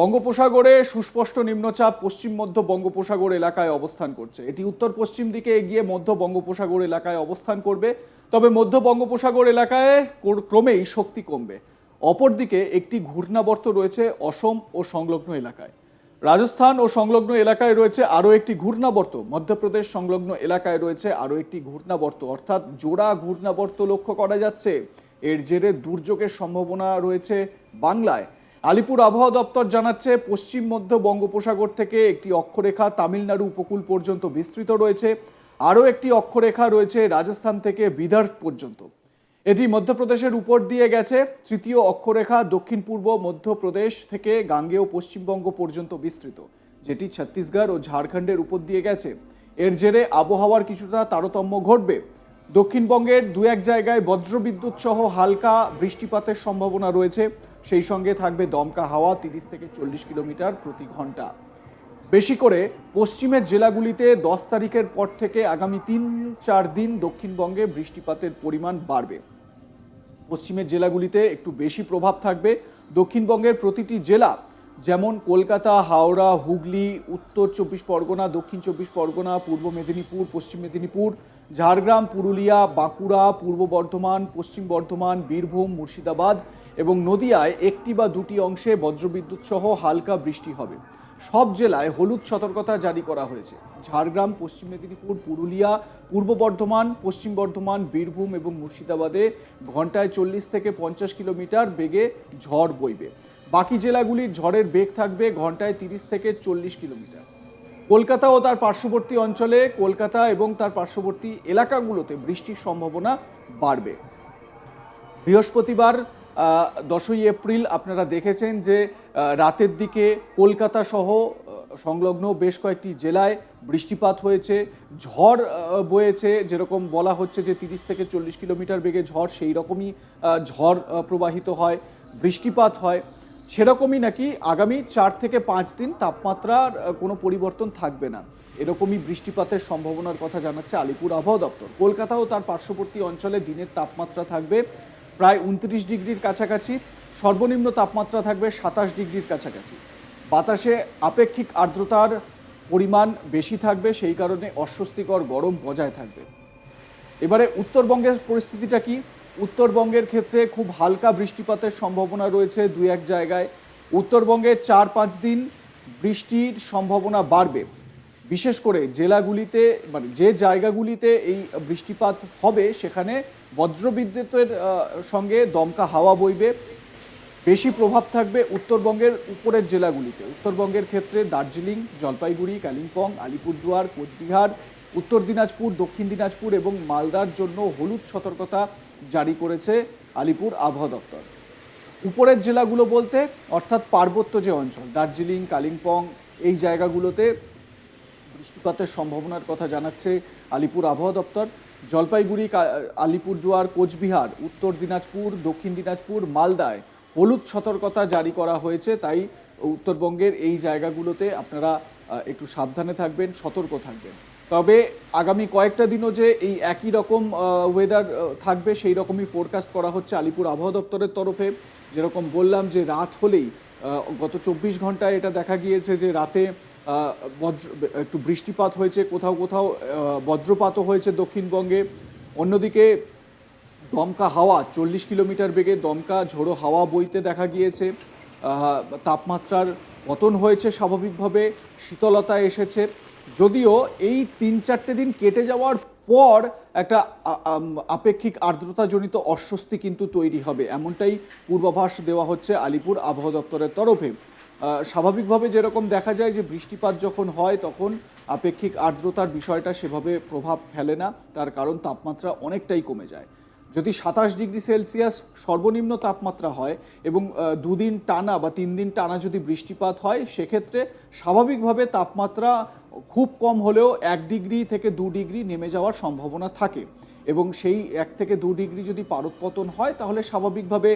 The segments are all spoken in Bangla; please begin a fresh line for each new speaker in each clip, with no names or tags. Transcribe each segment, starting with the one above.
বঙ্গোপসাগরে সুস্পষ্ট নিম্নচাপ পশ্চিম মধ্য বঙ্গোপসাগর এলাকায় অবস্থান করছে এটি উত্তর পশ্চিম দিকে এগিয়ে মধ্য বঙ্গোপসাগর এলাকায় অবস্থান করবে তবে মধ্য বঙ্গোপসাগর এলাকায় ক্রমেই শক্তি কমবে অপরদিকে একটি ঘূর্ণাবর্ত রয়েছে অসম ও সংলগ্ন এলাকায় রাজস্থান ও সংলগ্ন এলাকায় রয়েছে আরও একটি ঘূর্ণাবর্ত মধ্যপ্রদেশ সংলগ্ন এলাকায় রয়েছে আরও একটি ঘূর্ণাবর্ত অর্থাৎ জোড়া ঘূর্ণাবর্ত লক্ষ্য করা যাচ্ছে এর জেরে দুর্যোগের সম্ভাবনা রয়েছে বাংলায় আলিপুর আবহাওয়া দপ্তর জানাচ্ছে পশ্চিম মধ্য বঙ্গোপসাগর থেকে একটি অক্ষরেখা তামিলনাড়ু উপকূল পর্যন্ত বিস্তৃত রয়েছে আরও একটি অক্ষরেখা রয়েছে রাজস্থান থেকে বিদর্ভ পর্যন্ত এটি মধ্যপ্রদেশের উপর দিয়ে গেছে তৃতীয় অক্ষরেখা দক্ষিণ পূর্ব মধ্যপ্রদেশ থেকে গাঙ্গেয় পশ্চিমবঙ্গ পর্যন্ত বিস্তৃত যেটি ছত্তিশগড় ও ঝাড়খণ্ডের উপর দিয়ে গেছে এর জেরে আবহাওয়ার কিছুটা তারতম্য ঘটবে দক্ষিণবঙ্গের দু এক জায়গায় বজ্রবিদ্যুৎ সহ হালকা বৃষ্টিপাতের সম্ভাবনা রয়েছে সেই সঙ্গে থাকবে দমকা হাওয়া তিরিশ থেকে চল্লিশ কিলোমিটার প্রতি ঘন্টা বেশি করে পশ্চিমের জেলাগুলিতে দশ তারিখের পর থেকে আগামী তিন চার দিন দক্ষিণবঙ্গে বৃষ্টিপাতের পরিমাণ বাড়বে পশ্চিমের জেলাগুলিতে একটু বেশি প্রভাব থাকবে দক্ষিণবঙ্গের প্রতিটি জেলা যেমন কলকাতা হাওড়া হুগলি উত্তর চব্বিশ পরগনা দক্ষিণ চব্বিশ পরগনা পূর্ব মেদিনীপুর পশ্চিম মেদিনীপুর ঝাড়গ্রাম পুরুলিয়া বাঁকুড়া পূর্ব বর্ধমান পশ্চিম বর্ধমান বীরভূম মুর্শিদাবাদ এবং নদিয়ায় একটি বা দুটি অংশে বজ্রবিদ্যুৎ সহ হালকা বৃষ্টি হবে সব জেলায় হলুদ সতর্কতা জারি করা হয়েছে ঝাড়গ্রাম পশ্চিম মেদিনীপুর পুরুলিয়া পূর্ব বর্ধমান পশ্চিম বর্ধমান বীরভূম এবং মুর্শিদাবাদে ঘন্টায় চল্লিশ থেকে পঞ্চাশ কিলোমিটার বেগে ঝড় বইবে বাকি জেলাগুলির ঝড়ের বেগ থাকবে ঘন্টায় তিরিশ থেকে চল্লিশ কিলোমিটার কলকাতা ও তার পার্শ্ববর্তী অঞ্চলে কলকাতা এবং তার পার্শ্ববর্তী এলাকাগুলোতে বৃষ্টির সম্ভাবনা বাড়বে বৃহস্পতিবার দশই এপ্রিল আপনারা দেখেছেন যে রাতের দিকে কলকাতা সহ সংলগ্ন বেশ কয়েকটি জেলায় বৃষ্টিপাত হয়েছে ঝড় বয়েছে যেরকম বলা হচ্ছে যে তিরিশ থেকে চল্লিশ কিলোমিটার বেগে ঝড় সেই রকমই ঝড় প্রবাহিত হয় বৃষ্টিপাত হয় সেরকমই নাকি আগামী চার থেকে পাঁচ দিন তাপমাত্রার কোনো পরিবর্তন থাকবে না এরকমই বৃষ্টিপাতের সম্ভাবনার কথা জানাচ্ছে আলিপুর আবহাওয়া দপ্তর কলকাতা ও তার পার্শ্ববর্তী অঞ্চলে দিনের তাপমাত্রা থাকবে প্রায় উনত্রিশ ডিগ্রির কাছাকাছি সর্বনিম্ন তাপমাত্রা থাকবে সাতাশ ডিগ্রির কাছাকাছি বাতাসে আপেক্ষিক আর্দ্রতার পরিমাণ বেশি থাকবে সেই কারণে অস্বস্তিকর গরম বজায় থাকবে এবারে উত্তরবঙ্গের পরিস্থিতিটা কি উত্তরবঙ্গের ক্ষেত্রে খুব হালকা বৃষ্টিপাতের সম্ভাবনা রয়েছে দু এক জায়গায় উত্তরবঙ্গে চার পাঁচ দিন বৃষ্টির সম্ভাবনা বাড়বে বিশেষ করে জেলাগুলিতে মানে যে জায়গাগুলিতে এই বৃষ্টিপাত হবে সেখানে বজ্রবিদ্যুতের সঙ্গে দমকা হাওয়া বইবে বেশি প্রভাব থাকবে উত্তরবঙ্গের উপরের জেলাগুলিতে উত্তরবঙ্গের ক্ষেত্রে দার্জিলিং জলপাইগুড়ি কালিম্পং আলিপুরদুয়ার কোচবিহার উত্তর দিনাজপুর দক্ষিণ দিনাজপুর এবং মালদার জন্য হলুদ সতর্কতা জারি করেছে আলিপুর আবহাওয়া দপ্তর উপরের জেলাগুলো বলতে অর্থাৎ পার্বত্য যে অঞ্চল দার্জিলিং কালিম্পং এই জায়গাগুলোতে বৃষ্টিপাতের সম্ভাবনার কথা জানাচ্ছে আলিপুর আবহাওয়া দপ্তর জলপাইগুড়ি আলিপুরদুয়ার কোচবিহার উত্তর দিনাজপুর দক্ষিণ দিনাজপুর মালদায় হলুদ সতর্কতা জারি করা হয়েছে তাই উত্তরবঙ্গের এই জায়গাগুলোতে আপনারা একটু সাবধানে থাকবেন সতর্ক থাকবেন তবে আগামী কয়েকটা দিনও যে এই একই রকম ওয়েদার থাকবে সেই রকমই ফোরকাস্ট করা হচ্ছে আলিপুর আবহাওয়া দপ্তরের তরফে যেরকম বললাম যে রাত হলেই গত চব্বিশ ঘন্টায় এটা দেখা গিয়েছে যে রাতে বজ্র একটু বৃষ্টিপাত হয়েছে কোথাও কোথাও বজ্রপাতও হয়েছে দক্ষিণবঙ্গে অন্যদিকে দমকা হাওয়া চল্লিশ কিলোমিটার বেগে দমকা ঝোড়ো হাওয়া বইতে দেখা গিয়েছে তাপমাত্রার পতন হয়েছে স্বাভাবিকভাবে শীতলতা এসেছে যদিও এই তিন চারটে দিন কেটে যাওয়ার পর একটা আপেক্ষিক আর্দ্রতাজনিত অস্বস্তি কিন্তু তৈরি হবে এমনটাই পূর্বাভাস দেওয়া হচ্ছে আলিপুর আবহাওয়া দপ্তরের তরফে স্বাভাবিকভাবে যেরকম দেখা যায় যে বৃষ্টিপাত যখন হয় তখন আপেক্ষিক আর্দ্রতার বিষয়টা সেভাবে প্রভাব ফেলে না তার কারণ তাপমাত্রা অনেকটাই কমে যায় যদি সাতাশ ডিগ্রি সেলসিয়াস সর্বনিম্ন তাপমাত্রা হয় এবং দুদিন টানা বা তিন দিন টানা যদি বৃষ্টিপাত হয় সেক্ষেত্রে স্বাভাবিকভাবে তাপমাত্রা খুব কম হলেও এক ডিগ্রি থেকে দু ডিগ্রি নেমে যাওয়ার সম্ভাবনা থাকে এবং সেই এক থেকে দু ডিগ্রি যদি পারোৎপতন হয় তাহলে স্বাভাবিকভাবে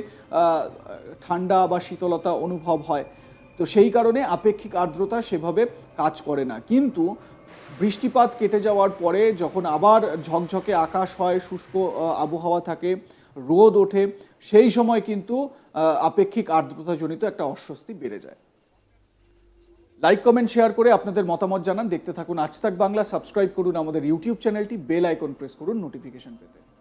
ঠান্ডা বা শীতলতা অনুভব হয় তো সেই কারণে আপেক্ষিক আর্দ্রতা সেভাবে কাজ করে না কিন্তু বৃষ্টিপাত কেটে যাওয়ার পরে যখন আবার ঝকঝকে আকাশ হয় শুষ্ক আবহাওয়া থাকে রোদ ওঠে সেই সময় কিন্তু আপেক্ষিক আর্দ্রতাজনিত একটা অস্বস্তি বেড়ে যায় লাইক কমেন্ট শেয়ার করে আপনাদের মতামত জানান দেখতে থাকুন আজ তাক বাংলা সাবস্ক্রাইব করুন আমাদের ইউটিউব চ্যানেলটি বেল আইকন প্রেস করুন নোটিফিকেশন পেতে